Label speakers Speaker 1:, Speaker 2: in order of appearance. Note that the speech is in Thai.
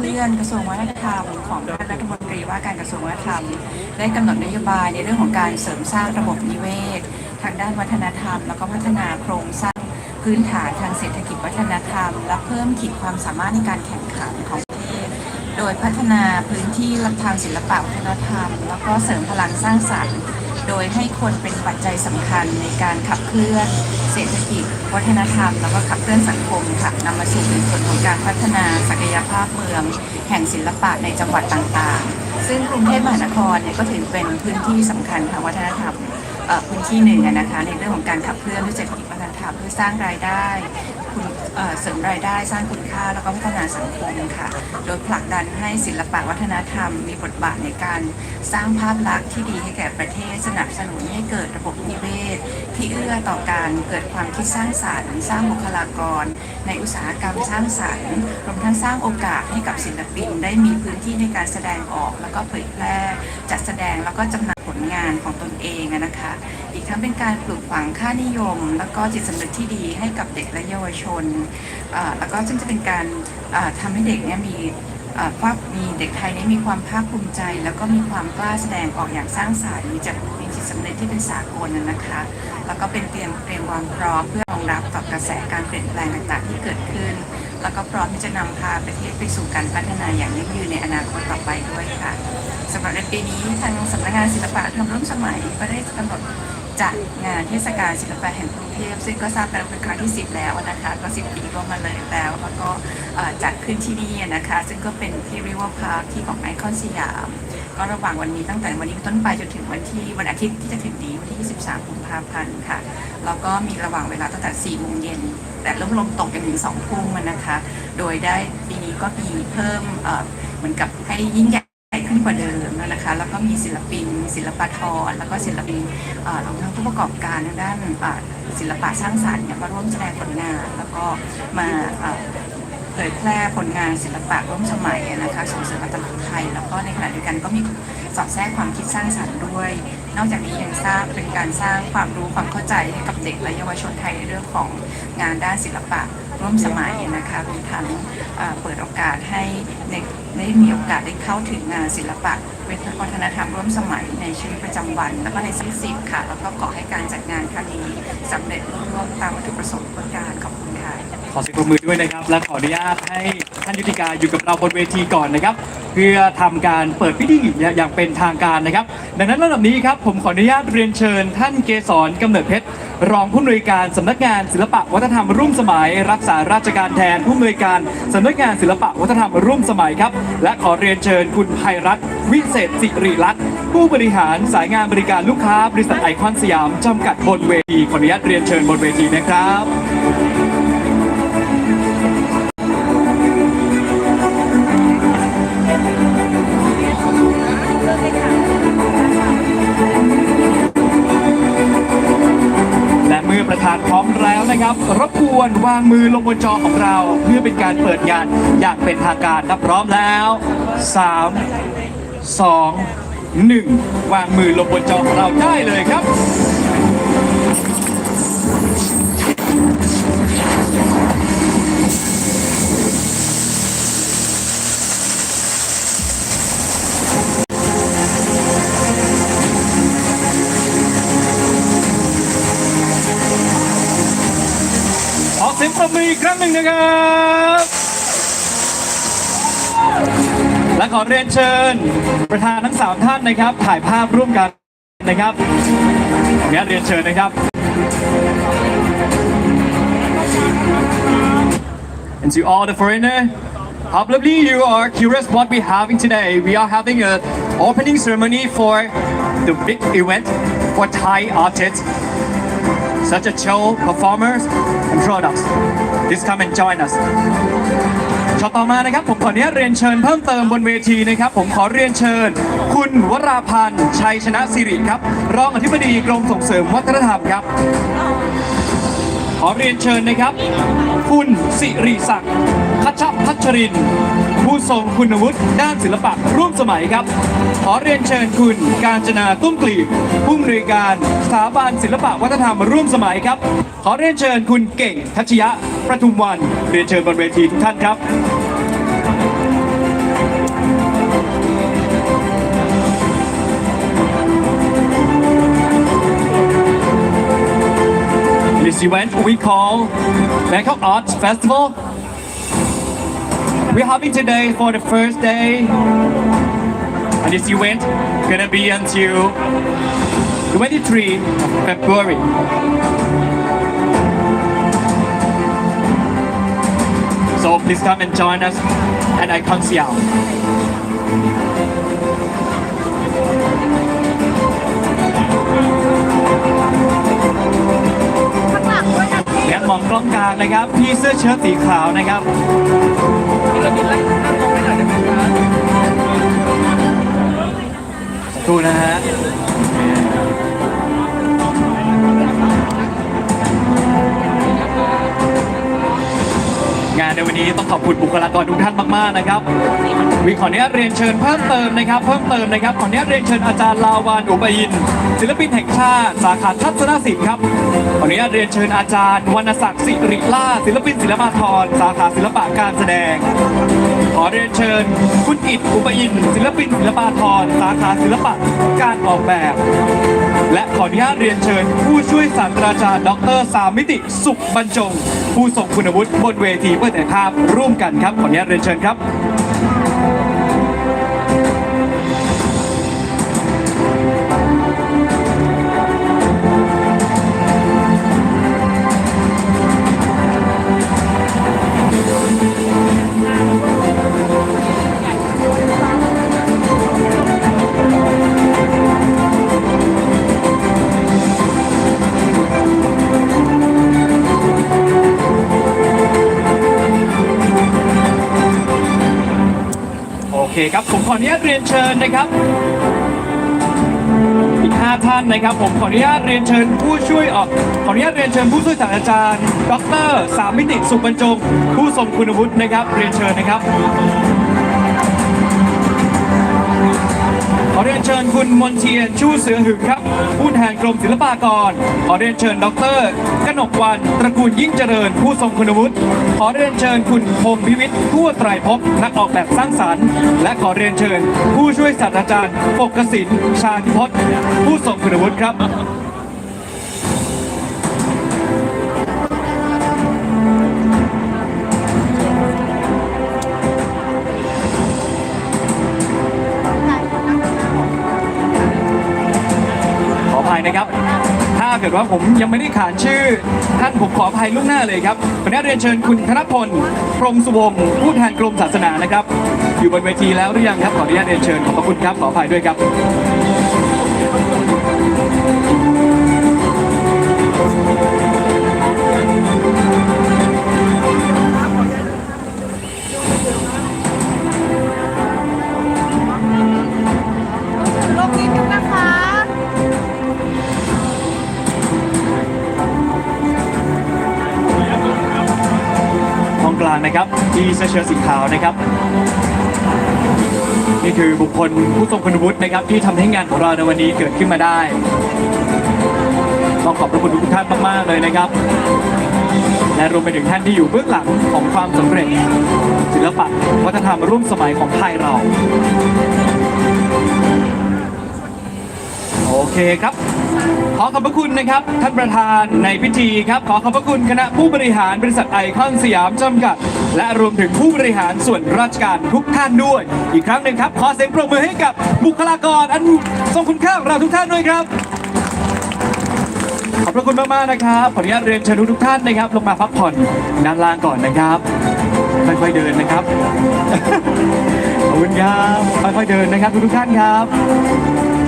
Speaker 1: เคลื่อนกระทรวงวัฒนธรรมของท่านรัฐมนตรีว่าการกระทรวงวัฒนธรรม ได้กำหนดนโยบายในเรื่องของการเสริมสร้างระบบนิเวศ ทางด้านวัฒนธรรม แล้วก็พัฒนาโครงสร้างพื้นฐานทางเศรษฐกิจวัฒนธรรม และเพิ่มขีดความสามารถในการแข่งขันของประเทศ โดยพัฒนาพื้นที่ทางศิลปะวัฒนธรรม แล้วก็เสริมพลังสร้างสรรค์ โดยให้คนเป็นปัจจัยสำคัญในการขับเคลื่อนเศรษฐกิจ วัฒนธรรม แล้วก็ขับเคลื่อนสังคมค่ะนำมาสู่เป็นส่วนของการพัฒนาศักยภาพเมือง แห่งศิลปะในจังหวัดต่างๆ ซึ่งกรุงเทพมหานครเนี่ยก็ถือเป็นพื้นที่สำคัญทางวัฒนธรรมอ่อพื้นที่หนึ่งนะคะในเรื่องของการขับเคลื่อนด้วยเศรษฐกิจวัฒนธรรมเพื่อสร้างรายได้คุณ เสริมรายได้สร้างคุณค่าแล้วก็พัฒนาสังคมค่ะ โดยผลักดันให้ศิลปะวัฒนธรรม มีบทบาทในการสร้างภาพลักษณ์ที่ดีให้แก่ประเทศสนับสนุนให้เกิดระบบนิเวศ ที่เอื้อต่อการเกิดความคิดสร้างสรรค์ สร้างบุคลากร ในอุตสาหกรรมสร้างสรรค์รวมทั้งสร้างโอกาสให้กับศิลปินได้มีพื้นที่ในการแสดงออก แล้วก็เผยแพร่จัดแสดงแล้วก็จำหน่ายผลงานของตนเองนะคะ อีกทั้งเป็นการปลูกฝังค่านิยม แล้วก็จิตสำนึกที่ดีให้กับเด็กและเยาวชน แล้วก็ซึ่งจะเป็นการอ่าทำให้เด็กเนี่ยมีเอ่อภามีเด็กไทยนี้มีความภาคภูมิใจ แล้วก็มีความกล้าแสดงออกอย่างสร้างสรรค์มีจัด สำนึกที่เป็นสากลนะนะคะ แล้วก็เป็นเตรียมเตรียมความพร้อมเพื่อรองรับต่อกระแสการเปลี่ยนแปลงต่างๆ ที่เกิดขึ้น แล้วก็พร้อมที่จะนำพาประเทศไปสู่การพัฒนาอย่างยั่งยืนในอนาคตต่อไปด้วยค่ะสำหรับในปีนี้ทางสำนักงานศิลปะทำร่วมสมัยก็ได้กำหนด จัดงานเทศกาลศิลปะแห่งกรุงเทพซึ่งก็ทราบกันเป็นครั้งที่ 10 แล้วนะคะก็ 10 ปีก็มาเลยแล้ว แล้วก็จัดขึ้นที่นี่นะคะ ซึ่งก็เป็นที่ริเวอร์พาร์คที่ของไอคอนสยาม ก็ระหว่างวันนี้ตั้งแต่วันนี้ต้นไปจนถึงวันที่วันอาทิตย์ที่จะถึงนี้วันที่ 23 กุมภาพันธ์ค่ะแล้วก็มีระหว่างเวลาตั้งแต่ 4 โมงเย็นแต่ลมลมตกกันถึง 2 ทุ่มนะคะ โดยได้ปีนี้ก็มีเพิ่มเหมือนกับให้ยิ่งใหญ่ขึ้นกว่าเดิม นะคะแล้วก็มีศิลปิน ศิลปทรแล้วก็ศิลปินรวมทั้งผู้ประกอบการทางด้านศิลปะสร้างสรรค์เนี่ยมาร่วมแสดงผลงาน แล้วก็มาเผยแพร่ผลงานศิลปะร่วมสมัยนะคะส่งเสริมอัตลักษณ์ไทย แล้วก็ในขณะเดียวกันก็มีสอดแทรกความคิดสร้างสรรค์ด้วย นอกจากนี้ยังสร้างเป็นการสร้างความรู้ความเข้าใจให้กับเด็กและเยาวชนไทยในเรื่องของงานด้านศิลปะร่วมสมัยนะคะรวมทั้งเปิดโอกาสให้ในได้มีโอกาสได้เข้าถึงงานศิลปะ วัฒนธรรมร่วมสมัยในชีวิตประจำวัน แล้วก็ในสิ่งสิบค่ะ แล้วก็ขอให้การจัดงานครั้งนี้สำเร็จรุ่ร่วงตามวัตถุประสงค์ของการขอบคุณค่ะ
Speaker 2: ขอเสียงปรบมือด้วยนะครับ และขออนุญาตให้ท่านยุติการอยู่กับเราบนเวทีก่อนนะครับ เพื่อทำการเปิดพิธีอย่างเป็นทางการนะครับ ดังนั้นระดับนี้ครับผมขออนุญาตเรียนเชิญ ท่านเกษรกำเนิดเพชรรองผู้อำนวยการสำนักงานศิลปะวัฒนธรรมร่วมสมัย รักษาราชการแทนผู้อำนวยการสำนักงานศิลปะวัฒนธรรมร่วมสมัยครับ และขอเรียนเชิญคุณภัยรัตน์วิเศษสิริลักษณ์ผู้บริหารสายงานบริการลูกค้าบริษัทไอคอนสยามจำกัดบนเวทีขออนุญาตเรียนเชิญบนเวทีนะครับ รบกวนวางมือลงบนจอของเรา เพื่อเป็นการเปิดงานอย่างเป็นทางการนับพร้อมแล้ว 3 2 1 วางมือลงบนจอของเราได้เลยครับ อีกครั้งหนึ่งนะครับ และขอเรียนเชิญ ประธานทั้งสามท่านนะครับ ถ่ายภาพร่วมกันนะครับขออนุญาตเรียนเชิญนะครับ And to all the foreigner, probably you are curious what we having today. We are having a opening ceremony for the big event for Thai artists such as show, performers, and products. Please come and join us. ช็อตต่อมานะครับผมขออนุญาตเรียนเชิญเพิ่มเติมบนเวทีนะครับ ผมขอเรียนเชิญ คุณวราพันธ์ชัยชนะสิริครับรองอธิบดีกรมส่งเสริมวัฒนธรรมครับ ขอเรียนเชิญนะครับ คุณสิริศักดิ์ พัชพัชริน ผู้ทรงคุณวุฒิด้านศิลปะร่วมสมัยครับ ขอเรียนเชิญคุณการจนาตุ้มกลีบผู้มริการสถาบันศิลปะวัฒนธรรมร่วมสมัยครับ ขอเรียนเชิญคุณเก่งทัชยะประทุมวันเรียนเชิญบนเวทีทุกท่านครับ this event we call Bangkok Arts Festival We're having today for the first day. And this event gonna be until 23 of February. So please come and join us at Icon Siao. และมองกล้องกลางนะครับ พี่เสื้อเชิ้ตสีขาวนะครับ ดูนะฮะ ในวันนี้ต้องขอบคุณบุคลากรทุกท่านมากๆนะครับวิขออนุญาตเรียนเชิญเพิ่มเติมนะครับ เพิ่มเติมนะครับขออนุญาตเรียนเชิญอาจารย์ลาวานอุปยิน ศิลปินแห่งชาติสาขาทัศนศิลป์ครับขออนุญาตเรียนเชิญอาจารย์วรรณศักดิ์สิริล่าศิลปินศิลปากรสาขาศิลปะการแสดง ขอเรียนเชิญ คุณอิดอุปยิน ศิลปินศิลปากรสาขาศิลปะการออกแบบ และขออนุญาตเรียนเชิญ ผู้ช่วยศาสตราจารย์ ดร สามิติ สุขบรรจง ผู้ทรงคุณวุฒิบนเวทีเพื่อแต่ภาพร่วมกันครับ ขออนุญาตเรียนเชิญครับ เคครับผมขออนุญาตเรียนเชิญนะครับอีก5ท่านนะครับ ผมขออนุญาตเรียนเชิญผู้ช่วยออกขออนุญาตเรียนเชิญผู้ช่วยศาสตราจารย์ ดรสามมิติสุขบรรจง ผู้ทรงคุณวุฒินะครับ เรียนเชิญนะครับ เชิญคุณมนเทียนชูเสือหึงครับ ผู้แทนกรมศิลปากร ขอเรียนเชิญดรกนกวันตระกูลยิ่งเจริญ ผู้ทรงคุณวุฒิขอเรียนเชิญคุณพงพิวิทย์ผู้ไตรภพนักออกแบบสร้างสรรค์ และขอเรียนเชิญ ผู้ช่วยศาสตราจารย์ปกสินชาญพจน์ผู้ทรงคุณวุฒิครับายนะครับ ถ้าเกิดว่าผมยังไม่ได้ขานชื่อ ท่านผมขออภัยล่วงหน้าเลยครับขออนุญาตเรียนเชิญคุณธนพล พรมสุวงศ์ผู้แทนกรมศาสนานะครับ อยู่บนเวทีแล้วหรือยังครับ ขออนุญาตเรียนเชิญขอบพระคุณครับ ขออภัยด้วยครับ กลางนะครับที่เสื้อเชิ้ตสีขาวนะครับ นี่คือบุคคลผู้ทรงคุณวุฒินะครับ ที่ทำให้งานของเราในวันนี้เกิดขึ้นมาได้ต้องขอบพระคุณทุกท่านมากๆเลยนะครับ และรวมไปถึงท่านที่อยู่เบื้องหลังของความสำเร็จ ศิลปะวัฒนธรรมร่วมสมัยของไทยเรา เคครับ ขอขอบพระคุณนะครับ ท่านประธานในพิธีครับ ขอขอบพระคุณคณะผู้บริหารบริษัทไอคอนสยามจำกัด และรวมถึงผู้บริหารส่วนราชการทุกท่านด้วย อีกครั้งหนึ่งครับ ขอเสียงปรบมือให้กับบุคลากรอันทรงคุณค่าของเราทุกท่านด้วยครับขอบพระคุณมากๆนะครับ ขออนุญาตเรียนเชิญทุกท่านนะครับ ลงมาพักผ่อนด้านล่างก่อนนะครับค่อยๆเดินนะครับ ขอบคุณครับค่อยๆเดินนะครับทุกท่านครับ